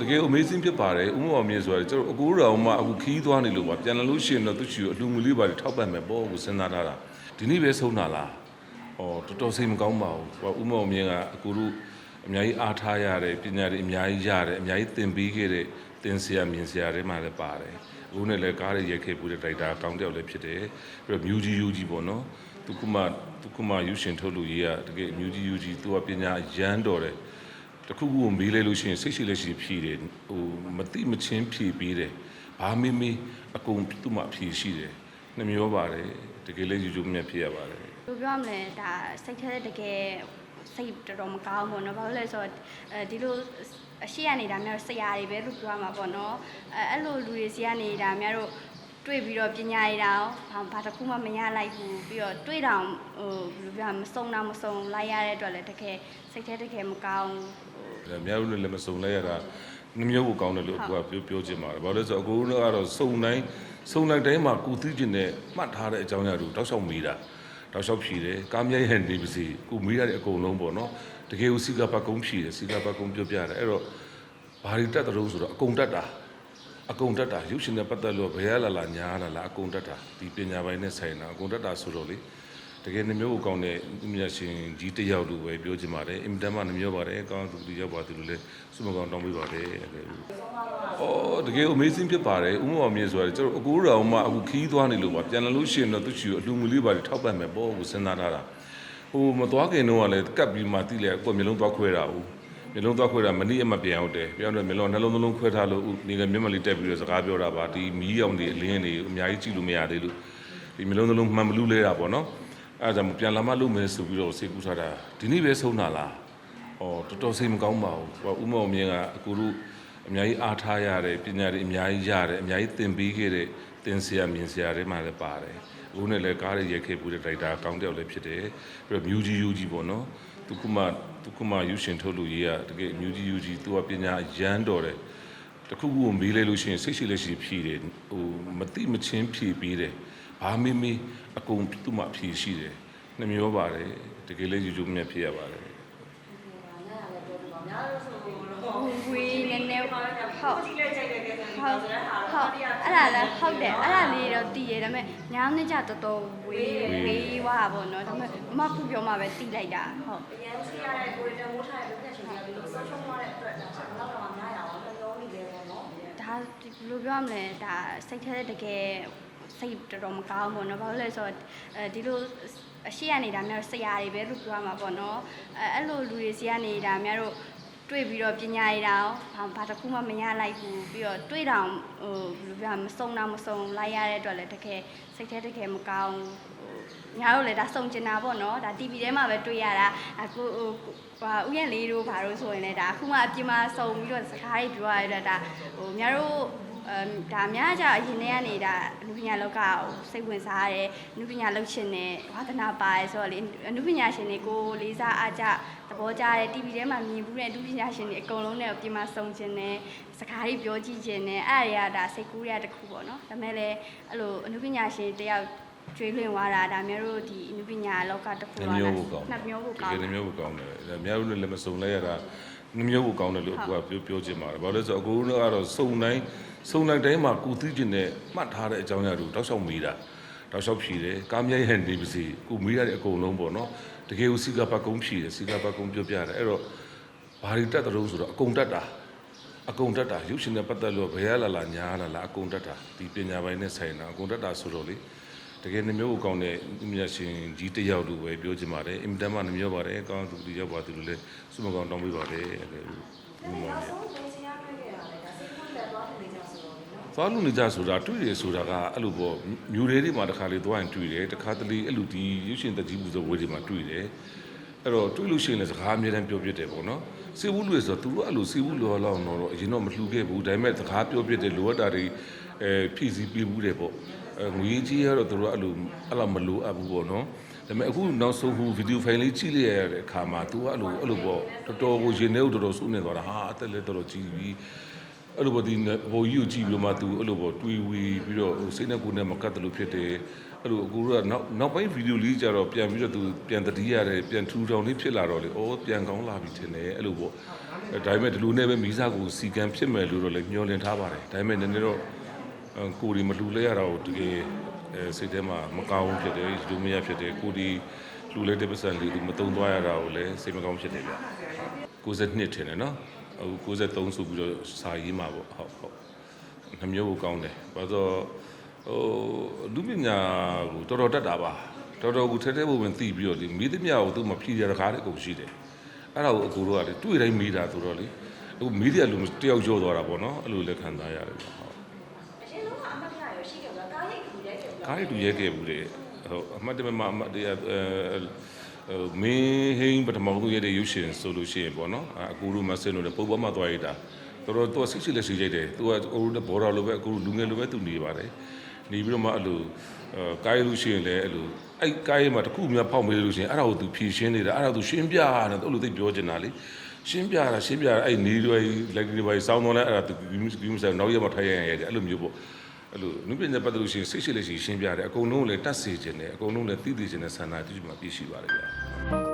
တကယ် amazing ဖြစ်ပါတယ်ဥမမောင်မြင့်ဆိုတာကျွန်တော်အကူတော်မှအခုခီးသွားနေလို့ပါပြန်လာလို့ရှိရင်တော့သူချီကိုအလှငွေလေးပါထောက်ပံ့မယ်ပေါ့ကိုစဉ်းစားထားတာဒီနေ့ပဲဆုံးတာလားဩတော်တော်စိတ်မကောင်းပါဘူးဟိုဥမမောင်မြင့်ကအကူတို့အများကြီးအားထားရတယ်ပညာတွေအများကြီးရတယ်အများကြီးသင်ပေးခဲ့တဲ့သင်ဆရာမြင်ဆရာတွေမှလည်းပါတယ်အခုနဲ့လည်းကားတွေရိုက်ခဲ့ပူတဲ့တိုက်တာအကောင်းတယောက်လည်းဖြစ်တယ်ပြီးတော့မြူကြီးယူကြီးပေါ့နော်သူကမှသူကမှယူရှင်ထုတ်လို့ရေးရတကယ်မြူကြီးယူကြီးသူကပညာရမ်းတော်တယ် တခုခုကိုမေးလဲလို့ရှိရင်စိတ်ရှိလက်ရှိဖြေတယ်ဟိုမတိမချင်းဖြေပေးတယ်ဘာမေးမေးအကုန်သူ့မှာဖြေရှိတယ်နှမျောပါတယ်တကယ်လည်းယူကျုံမြတ်ဖြစ်ရပါတယ် ဘယ်လိုပြောရမလဲဒါစိတ်ထဲတကယ်စိတ်တော်တော်မကောင်းဘူးเนาะဘာလို့လဲဆိုတော့အဲဒီလိုအရှိရနေတာများဆရာတွေပဲလို့ပြောရမှာပေါ့နော်အဲအဲ့လိုလူတွေစီကနေဒါများတို့ တွေ့ပြီးတော့ပညာရည်တောင်ဘာဘာတစ်ခုမှမရလိုက်ဘူးပြီးတော့တွေ့တောင်ဟိုဘယ်လိုပြောရမလဲမစုံတာမစုံလိုက်ရတဲ့အတွက်လည်းတကယ်စိတ်ထဲတကယ်မကောင်းဘူးဒါများလို့လည်းမစုံလဲရတာနှမျောကိုကောင်းတယ်လို့အခုကပြောပြောချင်ပါတယ်ဘာလို့လဲဆိုတော့အကိုတို့ကတော့စုံတိုင်းစုံတိုင်းတိုင်းမှာကုသခြင်းနဲ့မှတ်ထားတဲ့အကြောင်းအရာတွေတောက်လျှောက်မေးတာတောက်လျှောက်ဖြေတယ်ကားမြဲရနေပါစေကိုမေးရတဲ့အကုန်လုံးပေါ့နော်တကယ်ကိုစီကပတ်ကုန်းဖြေတယ်စီကပတ်ကုန်းပြောပြတယ်အဲ့တော့ဘာတွေတက်တဲ့လို့ဆိုတော့အကုန်တက်တာ အကုန်တက်တာရုပ်ရှင်နဲ့ပတ်သက်လို့ဘယ်ရလာလာညာလာလာအကုန်တက်တာဒီပညာပိုင်းနဲ့ဆိုင်တာအကုန်တက်တာဆိုတော့လေတကယ်နှမျိုးကိုကောင်းတဲ့မြတ်ရှင်ကြီးတစ်ယောက်လို့ပဲပြောချင်ပါတယ်အင်တန်မှနှမျိုးပါတယ်ကောင်းသူတစ်ယောက်ပါသူလို့လဲစုမကောင်းတောင်းပေးပါတယ်အဲ့ဒါအော်တကယ် amazing ဖြစ်ပါတယ်ဥမမောင်မြင့်ဆိုတာကျွန်တော်အကူတော်မှအခုခီးသွားနေလို့ပါပြန်လာလို့ရှိရင်တော့သူချီကိုအလှငွေလေးပါထောက်ပံ့မယ်ပေါ့ကိုစဉ်းစားထားတာဟိုမသွားခင်တော့ကလည်းကပ်ပြီးမှတိလဲကိုယ်မျိုးလုံးသွားခွဲတာဟုတ် မျိုးလုံးသွားခွဲတာမနည်းအမပြန်ဟုတ်တယ်ပြောင်းတယ်မျိုးလုံးနှလုံးသလုံးခွဲထားလို့နေကမျက်မှန်လေးတက်ပြီးတော့စကားပြောတာပါဒီမီးရောင်တွေအလင်းတွေအများကြီးကြည့်လို့မရသေးလို့ဒီမျိုးလုံးသလုံးမှန်မလူလဲတာပေါ့နော်အဲဒါကြောင့်ပြန်လာမှလုပ်မယ်ဆိုပြီးတော့စိတ်ကူးထားတာဒီနေ့ပဲဆုံးတာလားဩတော်တော်စိတ်မကောင်းပါဘူးဟိုဥမောင်မြင့်ကအကူတို့အများကြီးအားထားရတယ်ပညာတွေအများကြီးရတယ်အများကြီးသင်ပေးခဲ့တဲ့သင်ဆရာမြင်ဆရာတွေမှလည်းပါတယ်အခုနဲ့လည်းကားတွေရိုက်ခဲ့ပူတဲ့တိုက်တာအကောင်းတယောက်လည်းဖြစ်တယ်ပြီးတော့မြူကြီးယူကြီးပေါ့နော် သူကမှသူကမှယူရှင်ထုတ်လို့ရေးရတကယ်အမျိုးကြီးယူကြီးသူကပညာရမ်းတော်တယ်တခုခုကိုမေးလဲလို့ရှိရင်စိတ်ရှိလက်ရှိဖြေတယ်ဟိုမတိမချင်းဖြေပေးတယ်ဘာမေးမေးအကုန်သူ့မှာဖြေရှိတယ်နှမျောပါတယ်တကယ်လည်းယူကျုံမြတ်ဖြစ်ရပါတယ်ဝေးနည်းန ဟုတ်ကြည့်လိုက်ကြိုက်တယ်ကဲဆိုရင်ဆိုတဲ့ဟာဟုတ်အဲ့ဒါလည်းဟုတ်တယ်အဲ့ဒါလေးတော့တည်ရဒါပေမဲ့ညောင်းနေကြတော်တော်ဝေးဝေးဝါပေါ့နော်ဒါပေမဲ့အမခုပြောမှပဲတည်လိုက်တာဟုတ်အရင်စီရတဲ့ကိုရီတမိုးထားတဲ့လူနဲ့ရှင်ပြီးလို့ဆုံးရှုံးသွားတဲ့အတွက်ဒါချက်တော့တော့မများရအောင်လုံးလုံးနေတယ်ပေါ့နော်ဒါဘယ်လိုပြောရမလဲဒါစိတ်ထဲတကယ်စိတ်တော်တော်မကောင်းပေါ့နော်ဘာလို့လဲဆိုတော့အဲဒီလိုအရှိရနေတာများဆရာတွေပဲလို့ပြောရမှာပေါ့နော်အဲအဲ့လိုလူတွေဆရာနေတာများတို့ တွေ့ပြီးတော့ပညာရည်တောင်ဘာဘာတစ်ခုမှမရလိုက်ဘူးပြီးတော့တွေ့တောင်ဟိုဘယ်လိုပြောရမလဲမစုံတာမစုံလိုက်ရတဲ့အတွက်လည်းတကယ်စိတ်ထဲတကယ်မကောင်းဘူးဟိုညာတို့လည်းဒါစုံကျင်တာပေါ့နော်ဒါ TV ထဲမှာပဲတွေ့ရတာအခုဟိုဟာဥယျာဉ်လေးတို့ဘာလို့ဆိုရင်လည်းဒါအခုမှအပြင်မှာစုံပြီးတော့စကားတွေပြောရတဲ့ဒါဟိုညာတို့ အမ်ဒါများကြအရင်တည်းကနေဒါအနုပညာလောကကိုစိတ်ဝင်စားရတယ်အနုပညာလုပ်ရှင်နဲ့ဝါသနာပါတယ်ဆိုတော့လေအနုပညာရှင်တွေကိုလေးစားအားကြသဘောကျတယ် TV ထဲမှာမြင်ဘူးတဲ့အနုပညာရှင်တွေအကုန်လုံးနဲ့အပြင်မှာစုံကျင်တယ်စကားတွေပြောကြည့်ကျင်တယ်အဲ့ဒါတွေကဒါစိတ်ကူးရတဲ့တစ်ခုပေါ့နော်ဒါပေမဲ့လည်းအဲ့လိုအနုပညာရှင်တယောက် ကျွေးလွင်သွားတာဒါမျိုးတို့ဒီအနုပညာလောကတစ်ခုနှကမျောကိုကောင်းနှစ်မျိုးကိုတကောင်းကယ်နှမျောကိုကောင်းတယ်ဒါများလို့လည်းမစုံလဲရတာနှမျောကိုကောင်းတယ်လို့အခုကပြောပြောချင်ပါတယ်ဘာလို့လဲဆိုတော့အကူတို့ကတော့စုံတိုင်းစုံတိုင်းတိုင်းမှာကုသခြင်းနဲ့မှတ်ထားတဲ့အကြောင်းအရာတွေတောက်လျှောက်မေးတာတောက်လျှောက်ဖြေတယ်ကားမြဲရနေပါစေကိုမေးရတဲ့အကုန်လုံးပေါ့နော်တကယ်ကိုစီကပတ်ကုန်းဖြေတယ်စီကပတ်ကုန်းပြောပြတယ်အဲ့တော့ဘာတွေတက်တဲ့လို့ဆိုတော့အကုန်တက်တာအကုန်တက်တာရုပ်ရှင်နဲ့ပတ်သက်လို့ဘယ်ရလာလာညာလာလာအကုန်တက်တာဒီပညာပိုင်းနဲ့ဆိုင်တာအကုန်တက်တာဆိုတော့လေ တကယ်နှမျိုးကိုကောင်းတဲ့မြတ်ရှင်ကြီးတစ်ယောက်လို့ပဲပြောချင်ပါတယ်အင်တန်မှနှမျိုးပါတယ်ကောင်းသူတစ်ယောက်ပါသူလို့လဲစုမကောင်းတောင်းပေးပါတယ်အဲ့ဒါဥပမာနောက်ဆုံးဝင်စီရခဲ့ခဲ့ရတယ်ဒါစိတ်ကူးလက်သွားနေကြဆိုတော့နော်သွားလို့နေကြဆိုတာတွေ့တယ်ဆိုတာကအဲ့လိုပေါ့မြူတွေတွေမှာတစ်ခါလေသွားရင်တွေ့တယ်တစ်ခါတလေအဲ့လိုဒီရုပ်ရှင်တက်ကြီးပူဇော်ဝေးတွေမှာတွေ့တယ်အဲ့တော့တွေ့လို့ရှိရင်လည်းစကားအများတန်းပြောပြတယ်ပေါ့နော်စေဘူးလူဆိုတော့သူတို့အဲ့လိုစေဘူးလောလောတော့အရင်တော့မလှူခဲ့ဘူးဒါပေမဲ့စကားပြောပြတယ်လိုအပ်တာတွေအဲဖြည့်ဆည်းပေးဘူးတယ်ပေါ့အဲ ငွေကြီးကတော့သူတို့အဲ့လိုအဲ့လိုမလိုအပ်ဘူးပေါ့နော်ဒါပေမဲ့အခုနောက်ဆုံးဟိုဗီဒီယိုဖိုင်လေးကြည့်လိုက်ရတဲ့အခါမှာ तू အဲ့လိုအဲ့လိုပေါ့တော်တော်ကိုရင်ထဲကိုတော်တော်စိုးနေသွားတာဟာအသက်လည်းတော်တော်ကြီးပြီ အဲ့လိုပေါ့ဒီဘိုးကြီးကိုကြည့်ပြီးတော့မှ तू အဲ့လိုပေါ့တွေးဝီပြီးတော့ဟိုစိတ်နဲ့ကိုယ်နဲ့မကတ်တယ်လို့ဖြစ်တယ်အဲ့လိုအကူကနောက်နောက်ပိုင်းဗီဒီယိုလေးကြတော့ပြန်ပြီးတော့ तू ပြန်တတိရတယ်ပြန်ထူထောင်လေးဖြစ်လာတော့လေဩပြန်ကောင်းလာပြီထင်တယ်အဲ့လိုပေါ့အဲဒါပေမဲ့ဒီလိုနဲ့ပဲမိစားကိုစီကံဖြစ်မယ်လို့တော့လည်းမျှော်လင့်ထားပါတယ်ဒါပေမဲ့နည်းနည်းတော့အဲ ကိုယ်ဒီမလူလဲရတာကိုတကယ်အဲစိတ်ထဲမှာမကောင်းဘူးဖြစ်တယ်လူမရဖြစ်တယ်ကိုယ်ဒီလူလဲတဲ့ပတ်စံလေးသူမတုံသွားရတာကိုလည်းစိတ်မကောင်းဖြစ်တယ်ဗျ62ထင်တယ်နော်အခု63ဆိုပြီးတော့စာရေးမှာပေါ့ဟုတ်ဟုတ်နှမျိုးကိုကောင်းတယ်ဘာလို့ဟိုလူပညာကိုတော်တော်တတ်တာပါတော်တော်ကိုထဲထဲပုံဝင်သိပြီးတော့ဒီမိသမျှကိုသူမဖြေရတကားတဲ့ကုန်ရှိတယ်အဲ့ဒါကိုအကူတို့ကလေတွေ့တိုင်းမိတာဆိုတော့လေအခုမိတဲ့လူတယောက်ကျော်သွားတာပေါ့နော်အဲ့လိုလက်ခံသားရတယ်ဟုတ် အရင်တော့အမတ်ရရရှိခဲ့ဘူးလားကားရိတ် ကူရဲခဲ့ဘူးလားကားရတူရဲခဲ့ဘူးလေဟုတ်အမှတ်တမဲ့မှာအမှတ်တရအဲမင်းဟင်းပထမဆုံးရတဲ့ရုပ်ရှင်ဆိုလို့ရှိရင်ပေါ့နော်အကူတို့မဆင်းလို့လေပုံပေါ်မှာသွားရတာတော်တော်သူကစိတ်ရှိလက်ရှိကြိုက်တယ်သူကအကူတို့ဘော်တော်လိုပဲအကူလူငယ်လိုပဲသူနေပါတယ်နေပြီးတော့မှအဲ့လိုအဲကားရလို့ရှိရင်လည်းအဲ့လိုအဲ့ကားရမှာတစ်ခုများဖောက်မေးလို့ရှိရင်အဲ့ဒါကိုသူဖြည့်ရှင်းနေတာအဲ့ဒါသူရှင်းပြတယ်အဲ့လိုသိပြောချင်တာလေရှင်းပြတာရှင်းပြတာအဲ့နေတွေလက်တွေပဲစောင်းတော့လဲအဲ့ဒါသူဂီးမဆက်နောက်ရက်မှထိုင်ရရတယ်အဲ့လိုမျိုးပေါ့ အဲ့လိုနုပညာပတ်သက်လို့ရှိရင်စိတ်ရှိလက်ရှိရှင်းပြတယ်အကုန်လုံးကိုလည်းတတ်စေခြင်းနဲ့အကုန်လုံးလည်းသိသိခြင်းနဲ့ဆန္ဒတည်မှာပြည့်ရှိပါတယ်ဗျာ